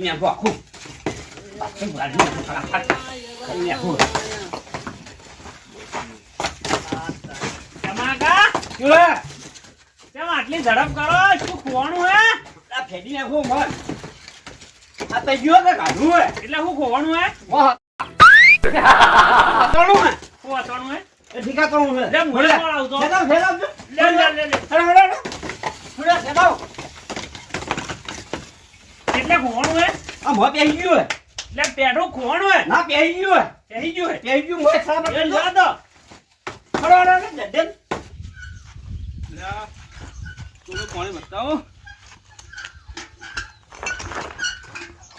ફેંકી નાખો આખું. આખું ગાડી નાખો, ફટાફટ. કરી નાખો. ટમાકા શું હે? કેમ આટલી ઝડપ કરો શું ખોવાનું હે આ ફેંકી નાખો, મર. આ તો ગયો કે કાઢું હે? એટલે શું ખોવાનું હે. કાઢું હે? શું વાંચવાનું હે એ ઠીકા કરવું હે. લે, આવતો? લે લે લે. એટલે કોણ હે આ મો પેહી ગયું હે. એટલે પેઢો કોણ હે ના પેહી ગયો હે. પેહી ગયો હે પેહી ગયો મોં સાબ એ કરી દો. જા દો હેડો, હેડો, હેડો,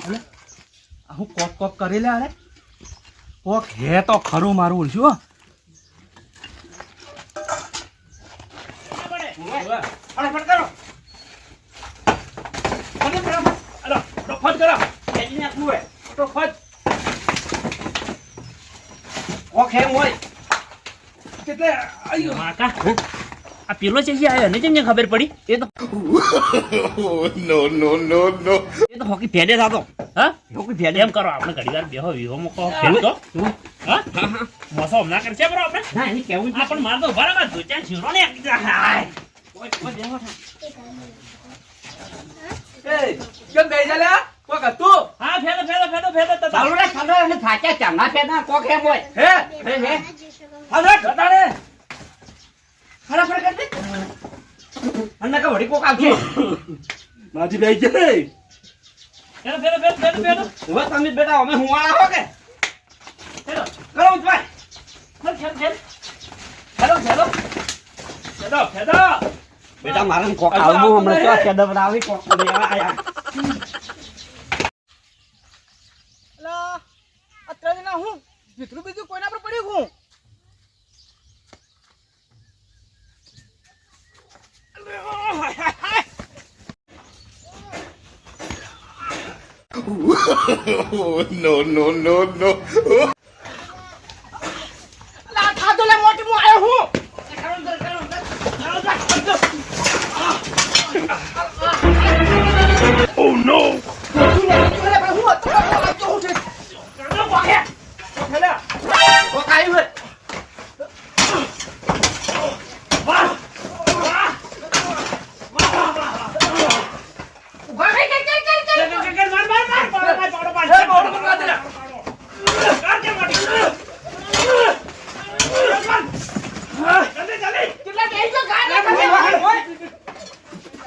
અલે આ હું કોક કોક કરી લે અરે કોક હે તો ખરું મારું હો. ફટાફટ કરો. ફટાફટ, ફટાફટ. હાલો કરો. પહેરી નાખવું હે. ફટાફટ. કોક હે મોય. કેટલે આયુ. માકા આ પેલો છે જે આવ્યો ને જેમને ખબર પડી? એ તો એ તો હોકી ફેડે થાતો. હા? હોકી ફેડે. એમ કરો આપણે ઘડીવાર બેહો વિહો મૂકો. ફેર તો. હા? મોસો હમણાં કરશે બરો આપણે? ના એને કેવું આ પણ માર તો બરાબર દો ચાર ને હાય. એ કેમ બેહી જા લે કોક હતું? હા ફેદો ફેદો ફેરો ફેદો તો ચાલુ રે ચાલુ રે થાક્યા ચામડા ફેડા કોક હે મોય હે? હે હે. હવે ગતાડે ફટાફટ કર દે. અન્ના કા વડી કોક માજી ફેરો ફેરો ફેરો ફેરો ફેરો હવે તમે બેટા અમે હુવાળા હો કે? ફેરો કરો ઉતવાય ફેર ફેર ફેર હેલો હેલો ફેરો ફેરો બેટા મારા કોક આવવું હમણાં. તો આવી કોક આયા અત્યારે હું ભીતરું બીજું કોઈના પર પડ્યું હું લા ખાધો લે મોટી હું આયો હું કોક આવ્યું હે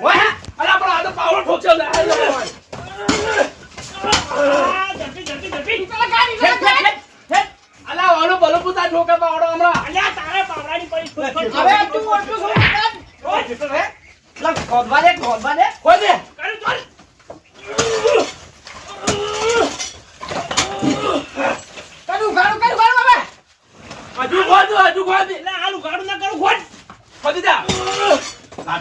ઓય અલા પણ આ તો પાવડો ઠોકશે લે અલા ઓલો બલપુતા ઠોકે પાવડો હમણાં હવે તું ઓટલું શું કર ઓય લા ખોદવા દે ખોદવા દે કોઈ દે કડું ગાડું કડું ગાડું હવે હજુ ખોદ હજુ ખોદ ખોદી દે ગાડું હે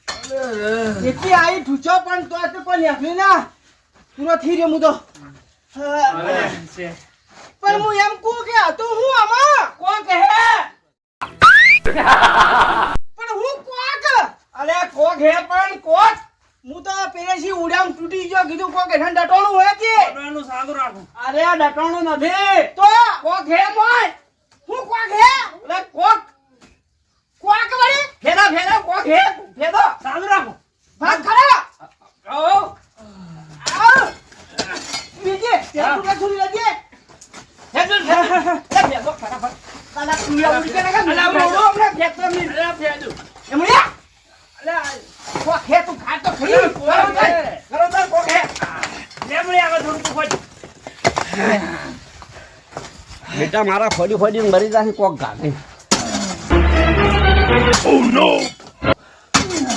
એટલી આવી ઠૂચો પણ તો કોઈ નીકળી ના. પૂરો થઈ રહ્યો હું તો પણ હું એમ કહું કે આ તો હું આમાં. કોણ કહે? પણ હું કોક. અરે કોક હે પણ કોક. હું તો પેરેસી ઉડામ તૂટી ગયો કીધું કોક હેઠળ ડટોણું હોય કે? અરે આ ડટોણું નથી. તો કોક હે મોય હું કોક હે? અરે કોક. કોક વળી? ફેરા ફેરા કોક હે ફેરો ચાલુ રાખો ભાગ ખરા ઓ આવ બીજે ત્યાં ટુકડા છોડી લેજે ફેરો ફેરો ફેરો ફટાફટ તાલા તુયા ઉડી કે નાખા અલા મોડો હમણે ફેરતો નહીં અરે ફેરજો એમણ્યા અલે કોક હે તું ખા તો ખરી કરો તો કરો તો કોક હે લેમડી આગળ થોડું તું ખોજ બેટા મારા ફોડી ફોડી મરી જાય કોક ગાડી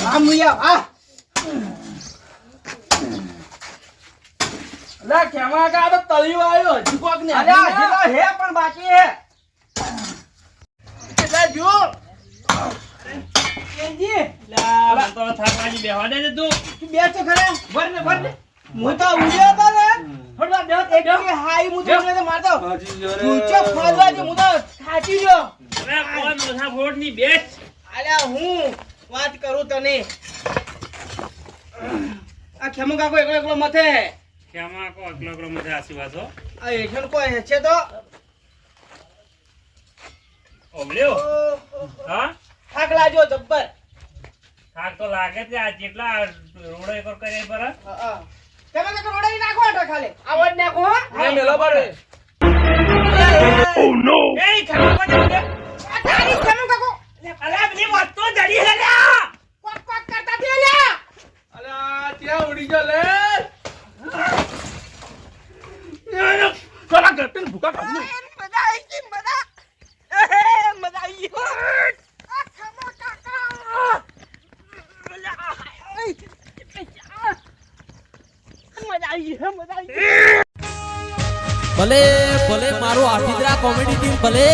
આ મુયા આ. લે કેમાં કા તો તળી આવ્યો હજી કોક ને અરે હજી તો હે પણ બાકી હે. એટલે જો કેજી? લા, તો થાક લાગી, બેહવા દે તું. તું બે તો ખરા? વર ને વર ને. હું તો ઉડ્યો ને. થોડા બે એક હાઈ હું તો ઉડ્યો તો મારતો ઊંચો ફરવા જે હું તો ખાચી ગયો. અરે, કોઈ ફોડની બેસ. અલ્યા હું વાત કરું તને. આ ખેમો કાકો એકલો એકલો મથે ખેમા કાકો એકલો એકલો મથે આશીર્વાદ હો. આ હેઠળ કોઈ છે તો? ઓમલ્યો હા? થાક લાજો જબ્બર. થાક તો લાગે છે. આ જેટલા રોડો એકર કરે પર હા, હા. તમે કાકો રોડાઈ નાખો આટો ખાલી આવડ નાખો હો. મેલો આ તારી ખેમુ કાકો કોમેડી ટીમ ભલે.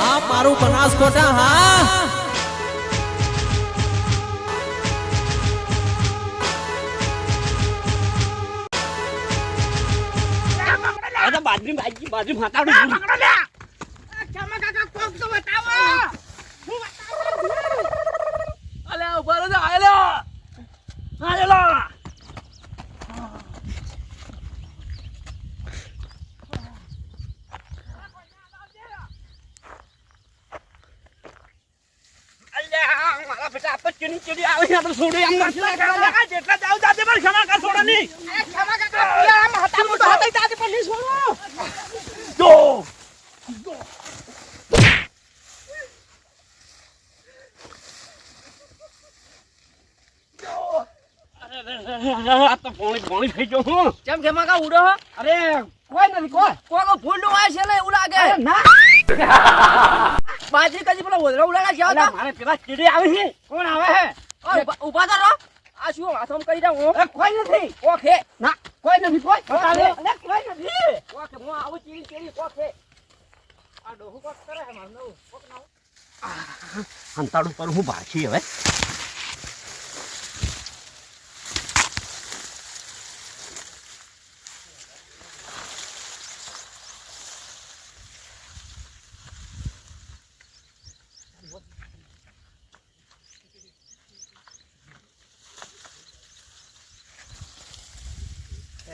આ મારું બનાસકોટા હા. બાજરી બાજરી બાજરી માતાડું આ ખેમુ કાકા કોક તો બતાવો હું બતાવું અલ્યા ઊભા રહો આયલો આયલો અલ્યા મારા ચીની આવે આપણે છોડી એમ નથી આ જેટલા જાવ જાતે પણ ખેમા કા છોડો નહીં. અરે કાકા પિયાળામાં હતા મોટો હતા તાતે પણ નહીં છોડો. જો. આ તો પાણી પાણી થઈ ગયો હું. કેમ કેમાં કા ઉડો અરે કોઈ નથી કોઈ. કોકો ફૂલનું વાય છે લે એવું લાગે. ના. બાજરી કદી પેલા ઓદરા ઉડાડા જાવ અલ્યા, મારે પેલા ચીડી આવે છે. કોણ આવે છે? ઊભા તો રહો. આ શું હાથમ કરી દઉં હું? કોઈ નથી. ઓકે. ના કોઈ નથી કોઈ. કોઈ નથી. ઓકે હું આવું ચીડી ચીડી ઓકે. આ ડોહું કોક કરે મારું નવું. કોક નવું. હંતાડું પર હું ભાછી હવે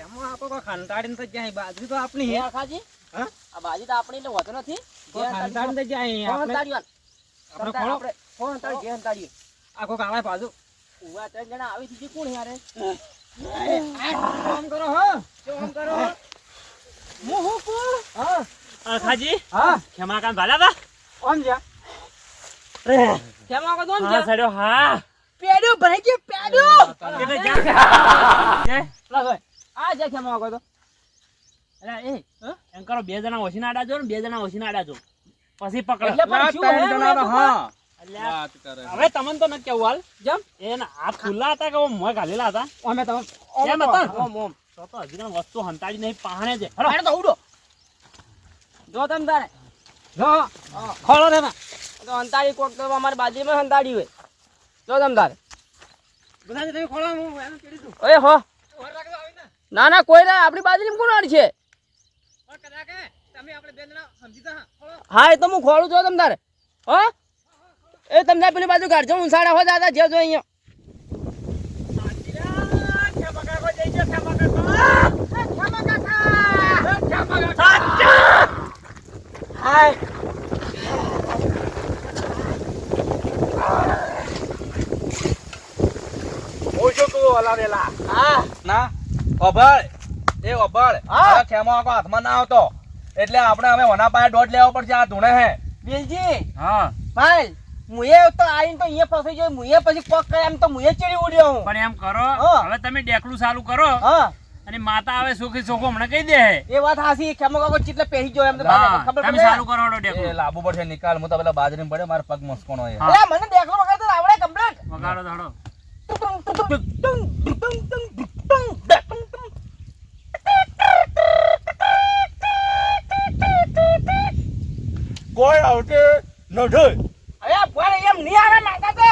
એમાં આપો કોઈ ખંતાડીને તો જાય બાજરી તો આપણી હે. ખાજી હા? આ બાજરી તો આપણી એટલે વધુ નથી. ખંતાડીને તો જાય આપણે આપણે ખોળો? આપણે કોણ તાળી જે હંતાડ્યું આ કોક આવે બાજુ ઉવા ત્રણ જણા આવી દીધી કોણ યારે કામ કરો હો? કામ કરો હો? હું કોણ? હા? આ ખાજી હા? ખેમા કામ ભાલા બા? ઓમ જા. રે. ખેમા કો દોન જા. સડ્યો હા. પેડ્યો ભાઈ કે પેડ્યો? એટલે જા જય. લા ભાઈ. આ જે કેમ આવો તો. અલા, એ એમ કરો બે જણા ઓછી ના આડાજો ને બે જણા ઓછી ના આડાજો પછી પકડો. એટલે પણ શું હે એમને તો અલ્યા, વાત કરે. હવે તમને તો નથી કેવું હાલ. જમ એના હાથ ખુલ્લા હતા કે મોં ઘાલેલા હતા? અમે તો એમ હતા ઓમ ઓમ. તો તો હજી પણ વસ્તુ હંતાડી નહીં પાહણે છે. હલો તો ઉડો. જો તમ તારે. જો. ખોળો રે માં તો હંતાડી કોક તો અમારી બાજરીમાં હંતાડી હોય. જો તમદાર તારે. બધા તમે ખોળો હું એનું કેડી દઉં. ઓય હો. ઓર રાખજો આવી ને ના ના કોઈ ના આપણી બાજરીમાં કોણ છે હા એ તો હું ખોળું છું તમ તારે હો? એ તમને પેલી બાજુ કાઢજો ઉંસાડા હો દાદા જે જો અહીંયા. ઓછો તું હલાવેલા હા. ના? અભળ એ અભળ આ ખેમો આખો હાથમાં ના આવતો. એટલે આપણે હવે વના પાસે દોઢ લેવો પડશે આ ધૂણે હે. વેલજી હા. ભાઈ મુએ તો આઈને તો અહીંયા ફસાઈ ગયો મુએ પછી કોક કરે એમ તો મુએ ચડી ઉડ્યો હું. પણ એમ કરો હવે તમે ડેકલું ચાલુ કરો. હા. અને માતા આવે સુખી સુખો હમણાં કહી દે એ વાત હાસી ખેમો કાકો ચીટલે પહેરી ગયો એમ તો હા. ખબર તમે ચાલુ કરો હળો એ લાબુ પડશે નિકાલ હું તો પેલા બાજરી પડે મારા પગ મસ્કોણો એ હા. મને ડેકલો વગાડતો આવડે કમ્પ્લીટ વગાડો તો કોઈ આવતે નથી અરે પણ એમ નહીં આવે માતા તો.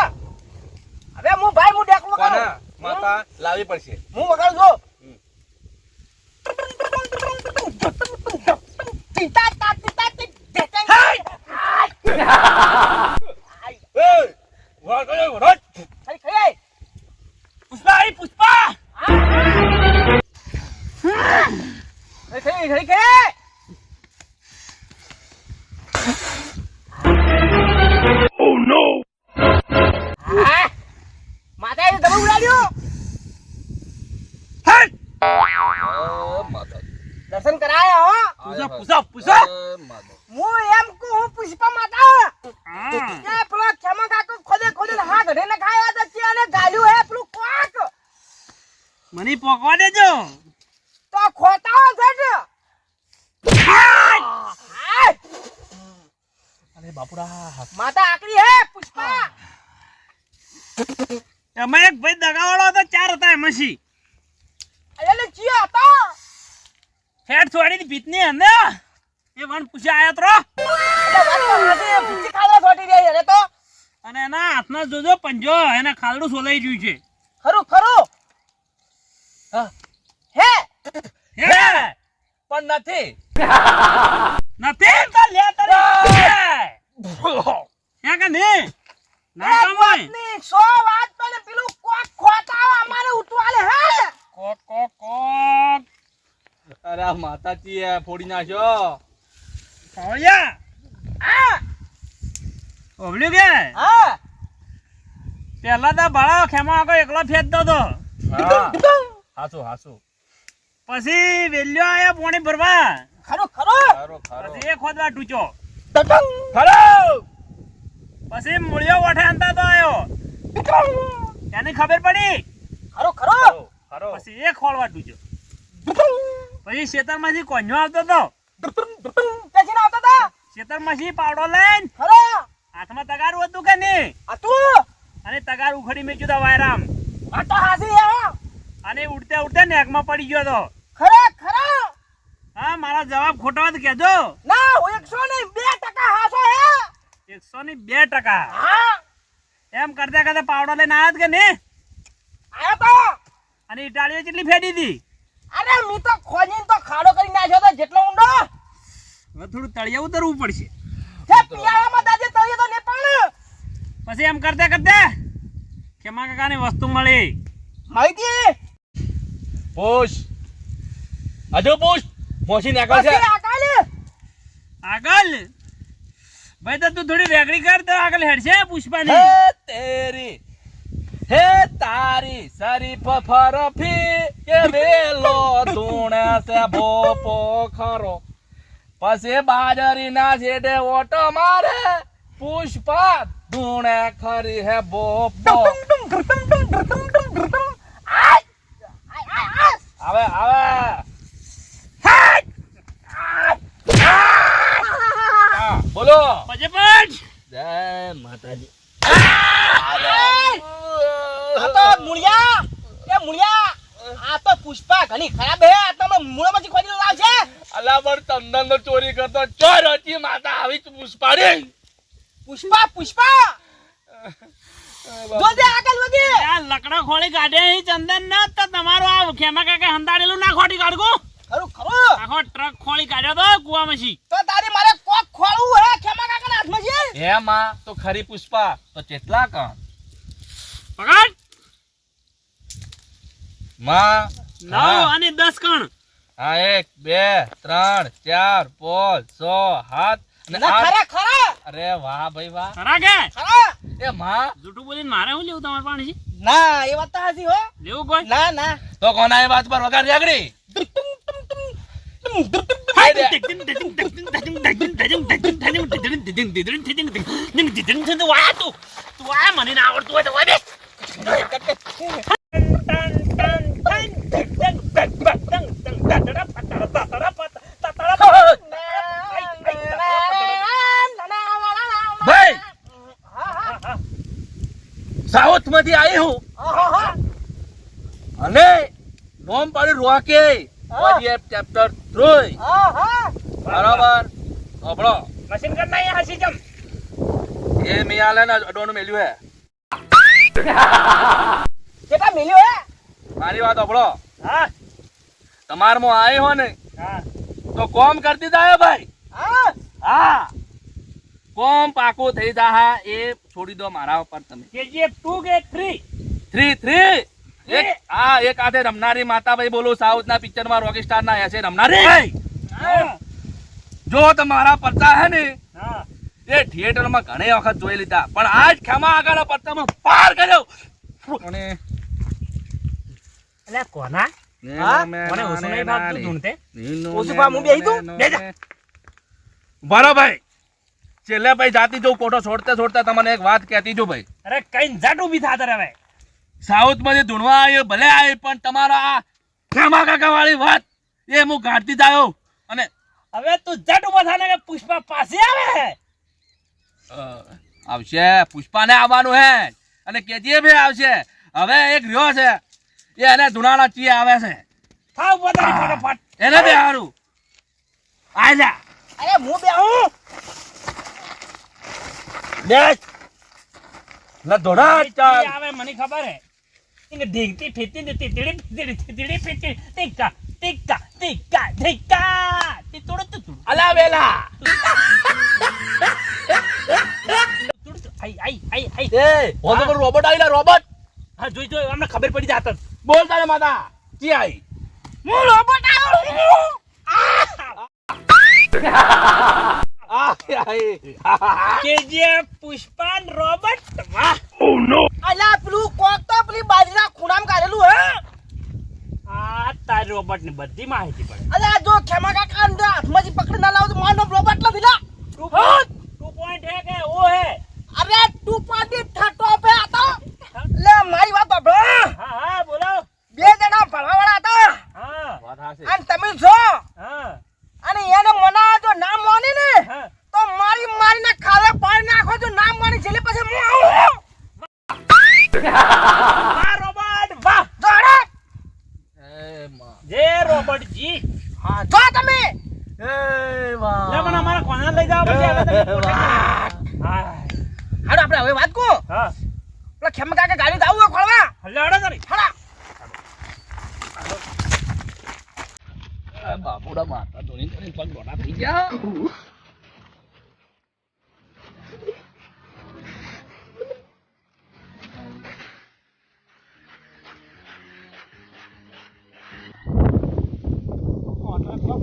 હવે હું ભાઈ હું દેખલો કરું. માતા લાવી પડશે. હું વગાડું છું ટીટા એમાં એક ભાઈ દગાવાળો હતો ચાર હતા એમાં સી એટલે ચિયો હતો. હેડ છોડી ભીતની અંદર એ વણ પૂછ્યા આયા તો એટલે વાત તો રહી અને એના હાથમાં જોજો પંજો એના ખાલડું સોલાઈ ગયું છે. ખરું ખરું. હે. હે? પણ નથી. નથી? તો લે તને. હે કે નહીં? ના એક સો વાત તો પેલું કોક ખોટાઓ અમારે ઉઠવાલે હે? કોક કોક કોક. અરે આ માતાજી એ ફોડી નાખ્યો. કાવળિયા આ ઓબલ્યું કે? હા. પેલા તો ભાડો ખેમા આગળ એકલો દો હા. હાસુ હાસુ પછી વેલ્યો આયા પોણી ભરવા. ખરો ખરો. ખરો ખરો. એ ખોદવા ટૂચો ખરો. પછી મૂળિયો વઠે અંતા તો આયો. એને ખબર પડી? ખરું ખરું! ખરો પછી એ ખોળવા ટૂચો પછી ખેતરમાંથી કોન્યો આવતો હતો આવતો તો હતા? ખેતરમાંથી પાવડો લઈને ખરો! હાથમાં તગારું હતું કે નહીં? હતું અને તગાર ઉખડી મેક્યું તો વાયરામ. આ તો હાસી હે! અને ઉડતે ઉડતે નેકમાં પડી ગયો તો. ખરો ખરા! હા મારા જવાબ ખોટો કહેજો. ના હું એકસો નહીં બે ટકા હાસો હે! એકસો ની બે ટકા. હા. એમ કરતા કરતા પાવડો લઈને આવ્યા કે ને આયો તો. અને ઇટાલીઓ કેટલી ફેડી હતી? અરે હું તો ખોજીને તો ખાડો કરી નાખ્યો તો જેટલો ઊંડો. હવે થોડું તળિયે ઉતરવું પડશે. પિયાળામાં દાદે તળિયે તો ને પણ. પછી એમ કરતા કરતા ખેમા કાકાની વસ્તુ મળી. માહિતી પુશ. હજુ પુશ. મોસી નાખો છે. આગળ. આકાલે આગળ? ભાઈ તો તું થોડી રેગડી કર તો આગળ હેડશે પુષ્પાની હે તેરી હે તારી શરીફ ફરફી કે વેલો ધૂણે છે ભોપો ખરો પછી બાજરીના છેડે ઓટો મારે પુષ્પા ધૂણે ખરી હે ભોપો આવે આવે હા, બોલો પછી પણ જય માતાજી આ તો મુળિયા એ મુળિયા આ તો પુષ્પા ખરાબ હે આ માંથી ખોદી લાવ છે અલા પણ ચંદન નો ચોરી કરતો ચોર હતી માતા આવી તું પુષ્પાડી પુષ્પા પુષ્પા! જોજે આગળ વગે આ લકડા ખોળી કાઢે અહીં ચંદન ના તો તમારો આ ખેમા કાકા હંતાડેલું ના ખોટી કાઢકો ખરું ખરું. આખો ટ્રક ખોળી કાઢ્યો તો કુવામાંથી તો તારી મારે કોક ખોળવું હે ખેમા કાકાના હાથમાં છે? હે માં તો ખરી પુષ્પા. તો કેટલા કણ? પકડ. માં નવ અને દસ કણ હા એક બે ત્રણ ચાર પાંચ છ સાત અને ખરા ખરા અરે વાહ ભાઈ વાહ ખરા કે એ માં જૂઠું બોલીને મારે હું લેવું તમારે પાણી ના એ વાત તો હાચી હો લેવું કોઈ ના ના તો કોના એ વાત પર વગાડ રેગડી તું તું આ મને ના આવડતું હોય તો સાઉથમાંથી આવી હું. અને નોમ પાડી રોકે ચેપ્ટર થ્રી બરાબર. સાંભળો. મશીન કર ના હસી જમ એ મિયાલે ને અડોનું મેલ્યું હે. કેટલા મિલ્યો હે? મારી વાત સાંભળો. હા. તમારમાં આવી હો ને હા. તો કોમ કરી દીધા હે ભાઈ? હા. હા. કોમ પાકો થઈ જા એ છોડી દો મારા ઉપર તમે. કેજીએફ ટુ કે થ્રી થ્રી થ્રી એક હા એક હાથે રમનારી માતાભાઈ બોલો સાઉથ ના પિક્ચરમાં રોકી સ્ટાર ના હશે રમનારી. હા. જો તમારા પરચા હે ને હા. એ થિયેટરમાં ઘણી વખત જોઈ લીધા. પણ આજ ખેમા આગળ પરચામાં પાર કર્યો. અને એટલે કોના? મને ઓછું નહીં ભાગતું ધૂણતે ઓછું ભાવ હું બેહી દઉં? બેજા. બરો ભાઈ. છેલ્લે ભાઈ જાતી જો કોઠો છોડતે છોડતે તમને એક વાત કહેતી જો ભાઈ. અરે કઈ જાટ ઊભી થાત હવે. સાઉથમાંથી ધૂણવા આવ્યો ભલે આવી પણ તમારા આ ખેમા કાકા વાળી વાત એ હું કાઢતી જ આવ્યો. અને હવે તું જટ ઊભા થાને કે પુષ્પા પાસે આવે? આવશે પુષ્પાને આવવાનું હે. અને કેજીએ ભી આવશે. હવે એક રહ્યો છે. એને ધુણાળા ચી આવે છે થાવ થાને ફટાફટ એને બે હારું આજા અરે હું બેહું બેસ લે ધોડા ચાલ આવે મને ખબર હે ઇને ઢીંગતી ફીતી ને તીતડી ફીતી તીતડી ફીતી ટીકા ટીકા ટીકા ટીકા તીતોડ તું અલા વેલા આઈ આઈ આઈ આઈ એ હોતો રોબોટ આઈલા રોબોટ હા જોઈ જોઈ અમને ખબર પડી જાત બોલ તારે માતા કી આઈ? હું રોબોટ આવું કેજીએફ પુષ્પાન રોબોટ વાહ. અલા પેલું કોક તો પેલી બાજરીના ખૂણામાં કાઢેલું હે? આ તારી રોબોટની બધી માહિતી પડે. અલા જો ખેમા કાકા અંદર હાથમાંથી પકડી ના લાવો તો માનો રોબોટ નથી લા ટુ પોઈન્ટ ટુ પોઈન્ટ હે કે ઓ હે. અરે તું પાડી ઠાટો પે આતો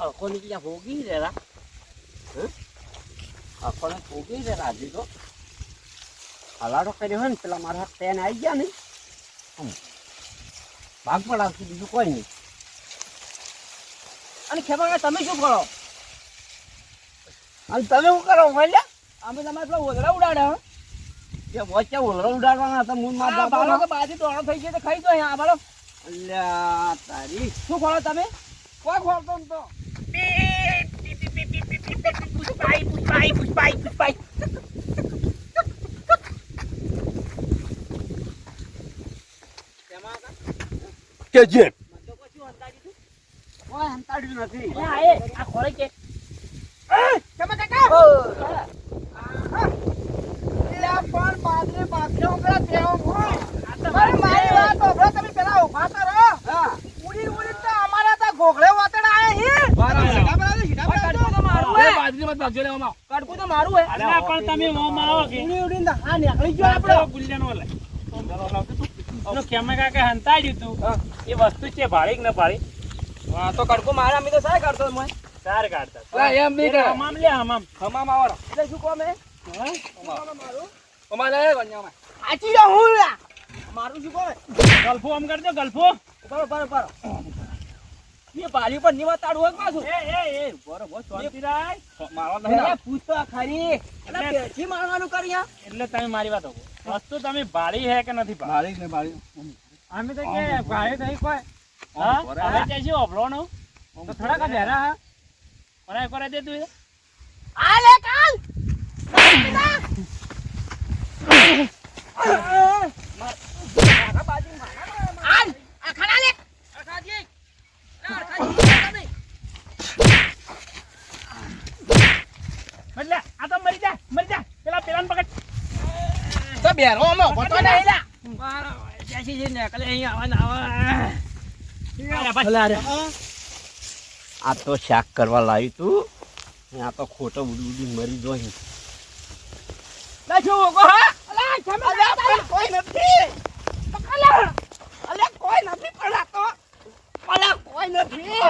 આખો નીકળ્યા ભોગી રેલા આખોને ભોગી રે રાજી તો હલાડો કર્યો હોય ને પેલા મારા પેન આવી ગયા ને. ભાગ પડાવશું બીજું કોઈ નહીં અને કાકા તમે શું કરો અને તમે શું કરો મળ્યા અમે તમારે પેલા ઓદરા ઉડાડ્યા જે વચ્ચે ઓલરો ઉડાડવાના હતા મૂળમાં આ બાળો કે બાજી દોડો થઈ ગઈ તો ખાઈ દો અહીંયા બાળો અલ્યા તારી શું ખોળો તમે કોઈ ખોળતો ને તો કે જે? હંતાડ્યું નથી આ એ કે? પણ બાજરી બાજરો પેલા તેઓ હોય અરે મારી વાત સાંભળો તમે પેલા ઊભા તો રહો ઉડી ઉડી તો અમારા તા ઘોઘળે વાતડા આયા હે કડકું તો મારું હે બાજરી લે લેવામાં કડકું તો મારું હે અલ્યા પણ તમે મોંમાં આવો કે ઉડી ઉડીને હા નીકળી ગયો આપણો. ગુલ્યાનો લે નો કેમે કાકે હંતાડ્યું તું. એ વસ્તુ છે ભાળી કે ન ભાળી? હા તો કડકો મારે અમે તો સાય કાઢતો મોય સાર કાઢતા લા એમ નહીં કરે. હમામ લે હમામ. હમામ આવો એટલે શું કોમે અમારે લે ગણ્યામાં આચી જાઉં હું મારું શું કોમે ગલ્ફો આમ કરજો ગલ્ફો. ઉપર ઉપર બરો એ પાલી પર નિવા તાડું હોય પાછું. એ એ એ બોરો શાંતિ રાખ મારવા નહીં અરે પૂછતો ખરી. એટલે એટલે- મારવાનું કર્યા એટલે તમે મારી વાત હોભો. વસ્તુ તમે ભાળી હે કે નથી ભાળી? ને બાળી અમે તો કે ભાળી નહીં કોઈ. હા? હવે કે છે ઓભળોનો તો થોડા કા બેરા હા? મને એક દે તું આ લે કાલ! આલ આ ખડા લે અખાજી અખાજી એટલે આ તો મરી જા મરી પેલા પેલાને પકડ તો બેરો અમે હોતો નહીં લા જ્યાંથી જે નીકળે અહીંયા આવવાના આવા અરે ભાઈ. આ તો શાક કરવા લાવ્યું તું આ તો ખોટો ઉડી ઉડી મરી જોઈ બેઠું ઊભો હા અલા કોઈ નથી અલા અલા કોઈ નથી પણ આ તો અલા કોઈ નથી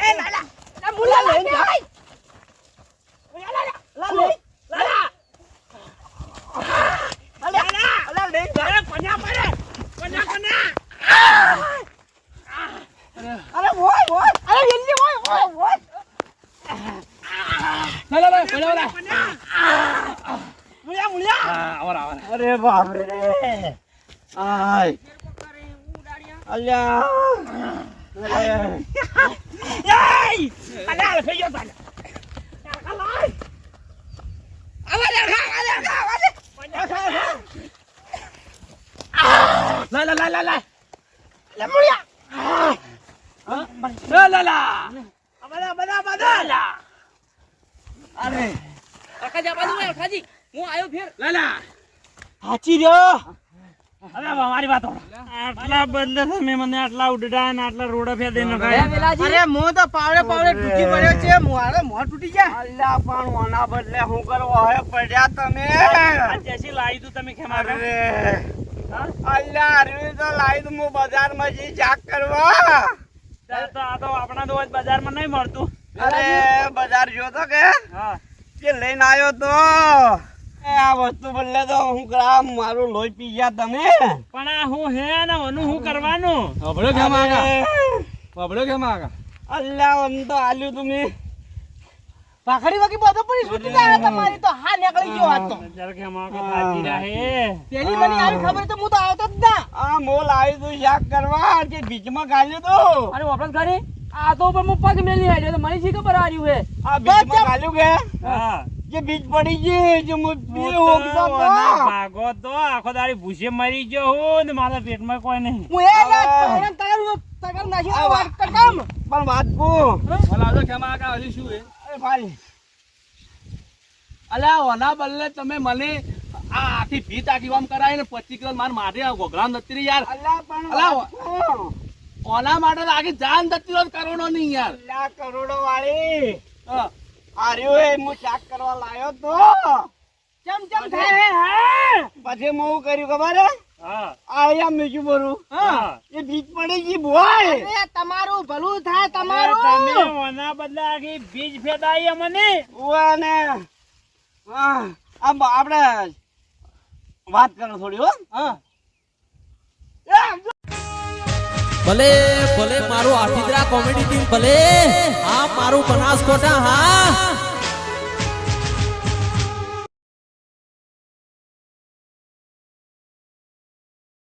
એ લાલા લા મુલા લઈ જાય લાલા લાલા લાલા અલા અલા લઈ જાય કોન્યા પડે કોન્યા કોન્યા અરે ઓય ઓય અરે જલ્દી ઓય ઓય ઓય લા લા લા પેલા લા મુલા મુલા હા આવરા આવરા અરે બાપ રે આય અલ્યા અરે Yay! Alah, alah, kaya ba? Alah! Alah, alah, alah, alah, alah. લા લા લા લા. અરે. ફેર. હાચી રહ્યો? મારી વાત આટલા તમે મને આટલા ઉડડા ને આટલા રોડા ફેર દઈને નખાયા. અરે મો તો પાવડે પાવડે તૂટી પડ્યો છે. મારે મો તૂટી ગયા. અલ્લા પણ ઓના બદલે હું કરવા? હે પડ્યા તમે. આ જેસી લાવી દઉં તમે કે અરે. અલ્યા અરવી તો લાવી તું હું બજારમાં જઈ શાક કરવા. તો આ તો આપણા તો આજ બજારમાં નહીં મળતું. અરે બજાર જોતો કે? હા. કે લઈને આવ્યો તો? એ આ વસ્તુ બદલે તો હું કરા મારું લોહી પી ગયા તમે? પણ આ હું હે ને ઓનું હું કરવાનું? અબળો કેમ આગા અરે, કેમ આગા તો આલ્યું તમે ભાખરી વાગી બધો પડી સુતી જાય તમારી તો હા નીકળી ગયો આ તો. કે માં કે થાકી રહે. પેલી મને આવી ખબર તો હું તો આવતો જ ના. આ મોલ આવી તું શાક કરવા કે બીચમાં ગાલ્યો તો? અરે વપરાશ ઘરે? આ તો ઉપર હું પગ મેલી આવ્યો તો મને શી ખબર હાર્યું હે? આ બીચમાં ગાલ્યો કે? હા. જે બીજ પડી ગઈ જે હું પી હોગતો તો. ભાગો તો આખો દાડી ભૂસે મરી ગયો હું ને મારા પેટમાં કોઈ નહીં. હું એ તગર તગર નાખી વાત કર કામ. પણ વાત કો ભલા તો કેમ આગા હજી શું હે? અરે ભાઈ અલ્યા ઓના બદલે તમે મને આ આખી ભીત આખી વામ કરાય ને પચીસ કિલો માર મારે ઘોઘરા નથી યાર. અલ્યા. ઓના માટે આખી જાન નથી રોજ કરોડો નહીં યાર. અલ્યા કરોડો વાળી. આર્યો એ હું ચાક કરવા લાયો તો. ચમ ચમ થાય હે. પછી હું કર્યું ખબર હા? આયા મીઠું ભરું હા. એ બીજ પડી ગઈ અરે તમારું ભલું થાય તમારું. તમે ઓના બદલે આખી બીજ ફેદાઈ મને. ઉવા ને. હા. આમ આપણે વાત કરો થોડી હો. હા. ભલે ભલે મારું આઠીદરા કોમેડી ટીમ ભલે હા મારું બનાસકોટા હા.